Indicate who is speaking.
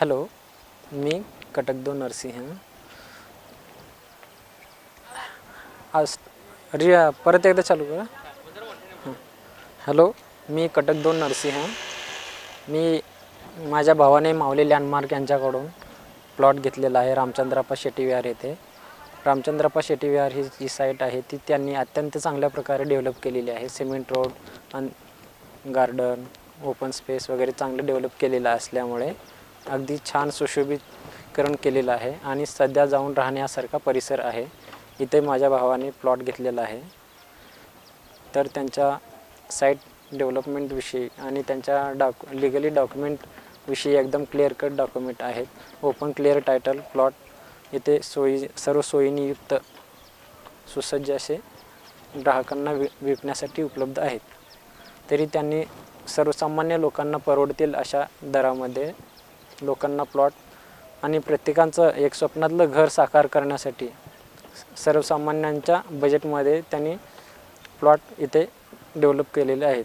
Speaker 1: Hello मी कटकदो नरसिंह आज रिया परत एकदा चालू करा। हॅलो मी कटकदो नरसिंह मी माझ्या भावाने माऊली लँडमार्क यांच्याकडून प्लॉट घेतलेला आहे रामचंद्राप्पा शेट्टी विहार येथे. रामचंद्रप्पा शेट्टी विहार ही जी साईट आहे ती त्यांनी अत्यंत चांगल्या प्रकारे डेव्हलप केलेली आहे. सिमेंट रोड आणि गार्डन ओपन स्पेस वगैरे चांगलं डेव्हलप केलेलं असल्यामुळे अगदी छान सुशोभीकरण केलेलं आहे आणि सध्या जाऊन राहण्यासारखा परिसर आहे. इथे माझ्या भावाने प्लॉट घेतलेला आहे. तर त्यांच्या साईट डेव्हलपमेंटविषयी आणि त्यांच्या डॉक लिगली डॉक्युमेंटविषयी एकदम क्लिअर कट डॉक्युमेंट आहेत. ओपन क्लिअर टायटल प्लॉट इथे सोयी सर्व सोयीनियुक्त सुसज्ज असे ग्राहकांना वि विकण्यासाठी उपलब्ध आहेत. तरी त्यांनी सर्वसामान्य लोकांना परवडतील अशा दरामध्ये लोकांना प्लॉट आणि प्रत्येकाचं एक स्वप्नातलं घर साकार करण्यासाठी सर्वसामान्यांच्या बजेटमध्ये त्यांनी प्लॉट इथे डेव्हलप केलेले आहेत.